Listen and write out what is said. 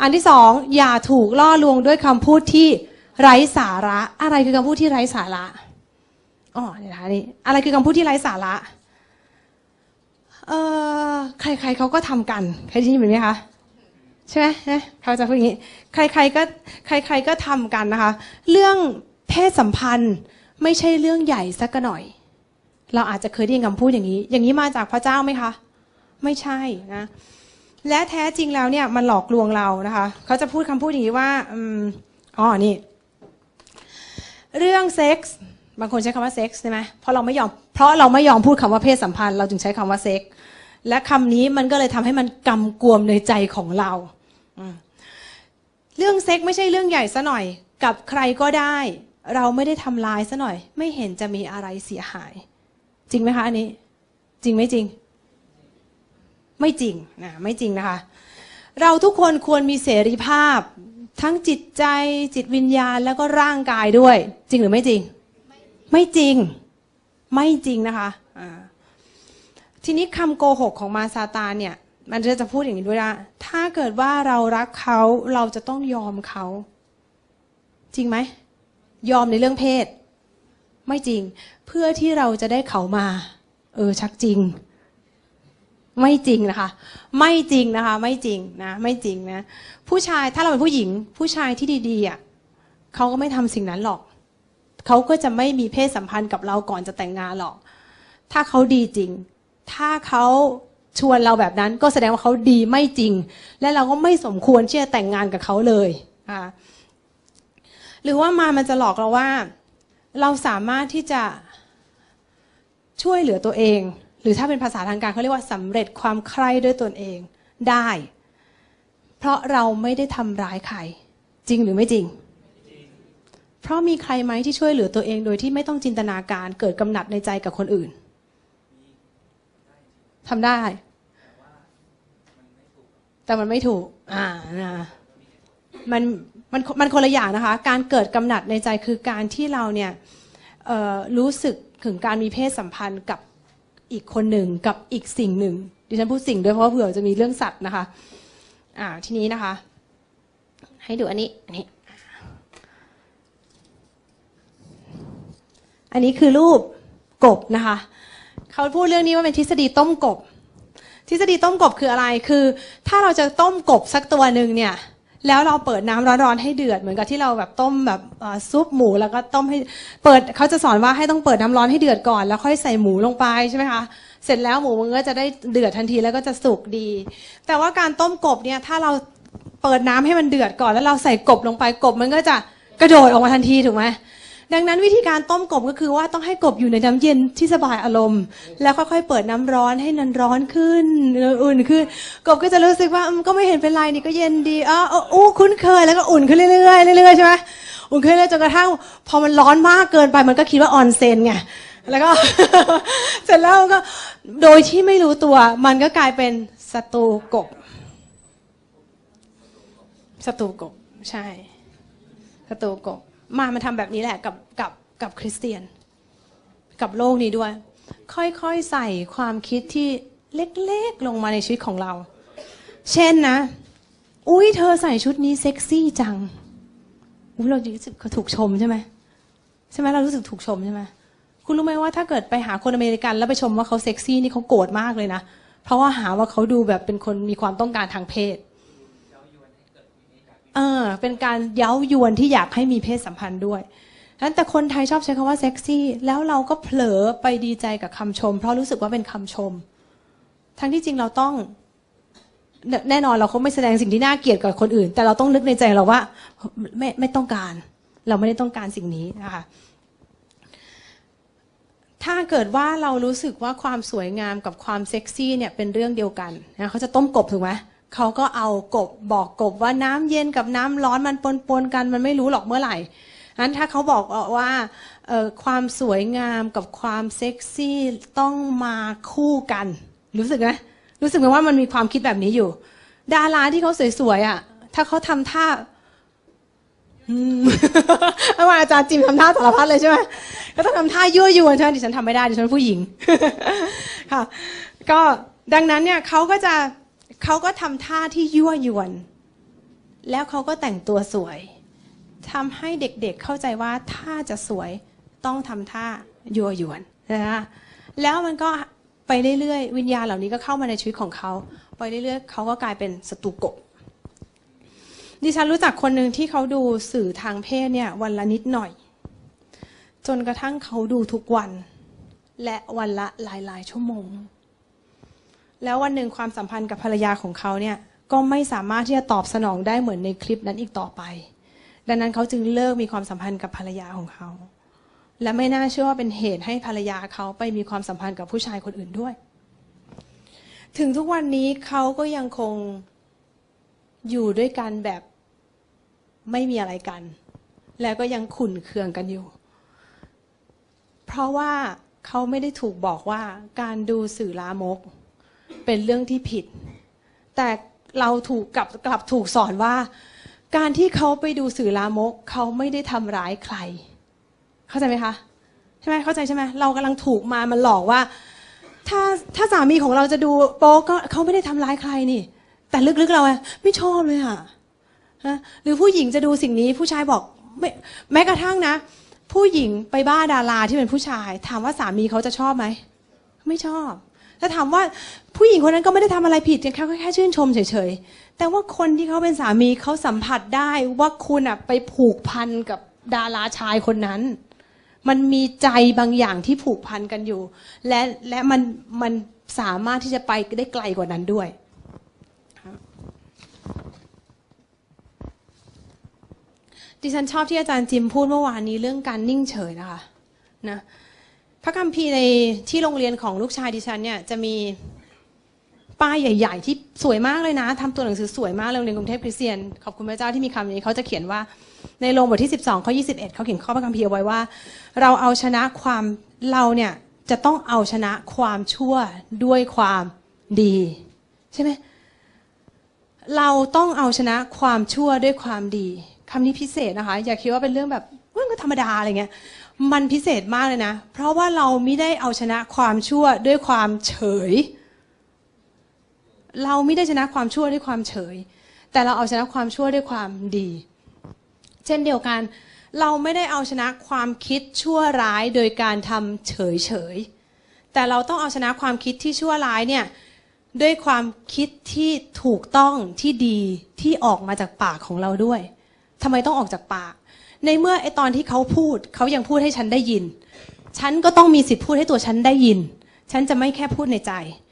อันที่สองอย่าถูกล่อลวงด้วยคำพูดที่ไร้สาระ อะไรคือคำพูดที่ไร้สาระอ๋อเนี่ยวนะคะนี่อะไรคือคำพูดที่ไร้สาระเออใครๆเขาก็ทำกันเครยได้ยินไหมคะใช่ไหมนะเขาจะพูดอย่างนี้ใครๆก็ใคร ๆก็ทำกันนะคะ เรื่องเพศสัมพันธ์ไม่ใช่เรื่องใหญ่สักหน่อย เราอาจจะเคยได้ยินคำพูดอย่างนี้ อย่างนี้มาจากพระเจ้าไหมคะ ไม่ใช่นะ และแท้จริงแล้วเนี่ยมันหลอกลวงเรานะคะเขาจะพูดคำพูดอย่างนี้ว่าอ๋อนี่ เรื่องเซ็กส์บางคนใช้คำว่าเซ็กส์ใช่ไหมเพราะเราไม่ยอมเพราะเราไม่ยอมพูดคำว่าเพศสัมพันธ์เราจึงใช้คำว่าเซ็กส์และคำนี้มันก็เลยทำให้มันกำกวมในใจของเราเรื่องเซ็กส์ไม่ใช่เรื่องใหญ่ซะหน่อย กับใครก็ได้ เราไม่ได้ทำลายซะหน่อย ไม่เห็นจะมีอะไรเสียหาย จริงไหมคะอันนี้ จริงไหมจริง ไม่จริงนะไม่จริงนะคะ เราทุกคนควรมีเสรีภาพ ทั้งจิตใจจิตวิญญาณแล้วก็ร่างกายด้วย จริงหรือไม่จริง ไม่จริงไม่จริงนะคะอ่าทีนี้คำโกหกของมารซาตานเนี่ยมันจะจะพูดอย่างนี้ด้วยนะถ้าเกิดว่าเรารักเขาเราจะต้องยอมเขา จริงไหม ยอมในเรื่องเพศ ไม่จริง เพื่อที่เราจะได้เขามา เออชักจริง ไม่จริงนะคะ ไม่จริงนะคะ ไม่จริงนะ ไม่จริงนะ ผู้ชายถ้าเราเป็นผู้หญิง ผู้ชายที่ดีๆอะเขาก็ไม่ทำสิ่งนั้นหรอก เขาก็จะไม่มีเพศสัมพันธ์กับเราก่อนจะแต่งงานหรอก ถ้าเขาดีจริง ถ้าเขาชวนเราแบบนั้นก็แสดงว่าเขาดีไม่จริง และเราก็ไม่สมควรที่จะแต่งงานกับเขาเลยอ่าหรือว่ามามันจะหลอกเราว่า เราสามารถที่จะช่วยเหลือตัวเอง หรือถ้าเป็นภาษาทางการเขาเรียกว่าสำเร็จความใคร่ด้วยตนเองได้ เพราะเราไม่ได้ทำร้ายใคร จริงหรือไม่จริง เพราะมีใครไหมที่ช่วยเหลือตัวเองโดยที่ไม่ต้องจินตนาการเกิดกำหนัดในใจกับคนอื่นทำได้ แต่มันไม่ถูก อ่านะมันมันมันคนละอย่างนะคะ การเกิดกำหนัดในใจคือการที่เราเนี่ยรู้สึกถึงการมีเพศสัมพันธ์กับ อีกคนหนึ่งกับอีกสิ่งหนึ่ง ดิฉันพูดสิ่งด้วยเพราะเผื่อจะมีเรื่องสัตว์นะคะ อ่า ทีนี้นะคะ ให้ดูอันนี้อันนี้ อันนี้คือรูปกบนะคะ เขาพูดเรื่องนี้ว่าเป็นทฤษฎีต้มกบ ทฤษฎีต้มกบคืออะไร คือ ถ้าเราจะต้มกบสักตัวหนึ่งเนี่ย แล้วเราเปิดน้ำร้อนๆให้เดือดเหมือนกับที่เราแบบต้มแบบซุปหมูแล้วก็ต้มให้เปิดเขาจะสอนว่าให้ต้องเปิดน้ำร้อนให้เดือดก่อน แล้วค่อยใส่หมูลงไปใช่ไหมคะเสร็จแล้วหมูมันก็จะได้เดือดทันทีแล้วก็จะสุกดี แต่ว่าการต้มกบเนี่ยถ้าเราเปิดน้ำให้มันเดือดก่อนแล้วเราใส่กบลงไปกบมันก็จะกระโดดออกมาทันทีถูกไหม ดังนั้นวิธีการต้มกบก็คือว่าต้องให้กบอยู่ในน้ำเย็นที่สบายอารมณ์ แล้วค่อยๆเปิดน้ำร้อนให้นันร้อนขึ้นอุ่นขึ้น กบก็จะรู้สึกว่าก็ไม่เห็นเป็นไรนี่ก็เย็นดีอ๋ออู้คุ้นเคยแล้วก็อุ่นขึ้นเรื่อยๆเรื่อยๆใช่ไหมอุ่นขึ้นเรื่อยจนกระทั่ง พอมันร้อนมากเกินไปมันก็คิดว่าออนเซนไงแล้วก็เสร็จแล้วก็โดยที่ไม่รู้ตัวมันก็กลายเป็นศัตรูกบศัตรูกบใช่ศัตรูกบ มามันทำแบบนี้แหละกับกับกับคริสเตียน กับโลกนี้ด้วย ค่อยๆใส่ความคิดที่เล็กๆลงมาในชีวิตของเรา เช่นนะ อุ้ยเธอใส่ชุดนี้เซ็กซี่จังอุ้ยเรารู้สึกถูกชมใช่ไหมใช่ไหมเรารู้สึกถูกชมใช่ไหมคุณรู้ไหมว่าถ้าเกิดไปหาคนอเมริกันแล้วไปชมว่าเขาเซ็กซี่นี่เขาโกรธมากเลยนะ เพราะว่าหาว่าเขาดูแบบเป็นคนมีความต้องการทางเพศ เออ เป็นการเย้ายวนที่อยากให้มีเพศสัมพันธ์ด้วยนั้นแต่คนไทยชอบใช้คำว่าเซ็กซี่ แล้วเราก็เผลอไปดีใจกับคำชม เพราะรู้สึกว่าเป็นคำชม ทั้งที่จริงเราต้องแน่แน่นอนเราคงไม่แสดงสิ่งที่น่าเกลียดกับคนอื่น แต่เราต้องนึกในใจเราว่า ไม่ไม่ต้องการ เราไม่ได้ต้องการสิ่งนี้นะคะถ้าเกิดว่าเรารู้สึกว่าความสวยงามกับความเซ็กซี่เนี่ยเป็นเรื่องเดียวกันนะเขาจะต้มกบถูกไหม เขาก็เอากบบอกกบว่าน้ำเย็นกับน้ำร้อนมันปนปนๆกันมันไม่รู้หรอกเมื่อไหร่นั้นถ้าเขาบอกว่าความสวยงามกับความเซ็กซี่ต้องมาคู่กัน รู้สึกไหมรู้สึกไหมว่ามันมีความคิดแบบนี้อยู่ ดาราที่เขาสวยๆอะ ถ้าเขาทำท่าอืมอาว่าอาจารย์จิมทำท่าสารพัดเลยใช่ไหมก็ต้องทำท่ายั่วยวนใช่ไหมดิฉันทำไม่ได้ดิฉันผู้หญิง ค่ะ ก็ดังนั้นเนี่ยเขาก็จะ เขาก็ทำท่าที่ยั่วยวน แล้วเขาก็แต่งตัวสวยทำให้เด็กๆเข้าใจว่าถ้าจะสวยต้องทำท่ายั่วยวนนะคะแล้วมันก็ไปเรื่อยๆ วิญญาณเหล่านี้ก็เข้ามาในชีวิตของเขา ไปเรื่อยๆ เขาก็กลายเป็นศัตรูกบดิฉันรู้จักคนหนึ่งที่เขาดูสื่อทางเพศเนี่ยวันละนิดหน่อย จนกระทั่งเขาดูทุกวัน และวันละหลายๆ ชั่วโมง แล้ววันหนึ่งความสัมพันธ์กับภรรยาของเขาเนี่ยก็ไม่สามารถที่จะตอบสนองได้เหมือนในคลิปนั้นอีกต่อไป ดังนั้นเขาจึงเลิกมีความสัมพันธ์กับภรรยาของเขา และไม่น่าเชื่อว่าเป็นเหตุให้ภรรยาเขาไปมีความสัมพันธ์กับผู้ชายคนอื่นด้วย ถึงทุกวันนี้เขาก็ยังคงอยู่ด้วยกันแบบไม่มีอะไรกัน แล้วก็ยังขุ่นเคืองกันอยู่ เพราะว่าเขาไม่ได้ถูกบอกว่าการดูสื่อลามก เป็นเรื่องที่ผิด แต่เราถูกกลับกลับถูกสอนว่า การที่เขาไปดูสื่อลามกเขาไม่ได้ทำร้ายใคร เข้าใจไหมคะใช่ไหมเข้าใจใช่ไหมเรากำลังถูกมามันหลอกว่า ถ้าถ้าสามีของเราจะดูโป๊ก็เขาไม่ได้ทำร้ายใครนี่ แต่ลึกๆเราอะไม่ชอบเลยอะนะหรือผู้หญิงจะดูสิ่งนี้ผู้ชายบอกไม่แม้กระทั่งนะ ผู้หญิงไปบ้าดาราที่เป็นผู้ชาย ถามว่าสามีเขาจะชอบไหม ไม่ชอบ ถ้าถามว่าผู้หญิงคนนั้นก็ไม่ได้ทำอะไรผิดแค่แค่ชื่นชมเฉยๆ แต่ว่าคนที่เขาเป็นสามีเขาสัมผัสได้ว่าคุณอะไปผูกพันกับดาราชายคนนั้น มันมีใจบางอย่างที่ผูกพันกันอยู่ และและมันมันสามารถที่จะไปได้ไกลกว่านั้นด้วยดิฉันชอบที่อาจารย์จิมพูดเมื่อวานนี้เรื่องการนิ่งเฉยนะคะนะ พระคัมภีร์ในที่โรงเรียนของลูกชายดิฉันเนี่ยจะมีป้ายใหญ่ ๆ ที่สวยมากเลยนะทำตัวหนังสือสวยมากเลยโรงเรียนกรุงเทพคริสเตียน ขอบคุณพระเจ้าที่มีคำนี้เขาจะเขียนว่าในโรงบทที่ 12ข้อ21 เขาเขียนข้อพระคัมภีร์เอาไว้ว่า เราเอาชนะความเราเนี่ยจะต้องเอาชนะความชั่วด้วยความดี ใช่ไหมเราต้องเอาชนะความชั่วด้วยความดีคำนี้พิเศษนะคะ อย่าคิดว่าเป็นเรื่องแบบเรื่องก็ธรรมดาอะไรเงี้ย มันพิเศษมากเลยนะ เพราะว่าเราไม่ได้เอาชนะความชั่วด้วยความเฉย เราไม่ได้ชนะความชั่วด้วยความเฉย แต่เราเอาชนะความชั่วด้วยความดี เช่นเดียวกัน เราไม่ได้เอาชนะความคิดชั่วร้ายโดยการทำเฉยเฉย แต่เราต้องเอาชนะความคิดที่ชั่วร้ายเนี่ยด้วยความคิดที่ถูกต้องที่ดีที่ออกมาจากปากของเราด้วยทำไมต้องออกจากปาก ในเมื่อไอตอนที่เขาพูดเขายังพูดให้ฉันได้ยิน ฉันก็ต้องมีสิทธิ์พูดให้ตัวฉันได้ยิน ฉันจะไม่แค่พูดในใจ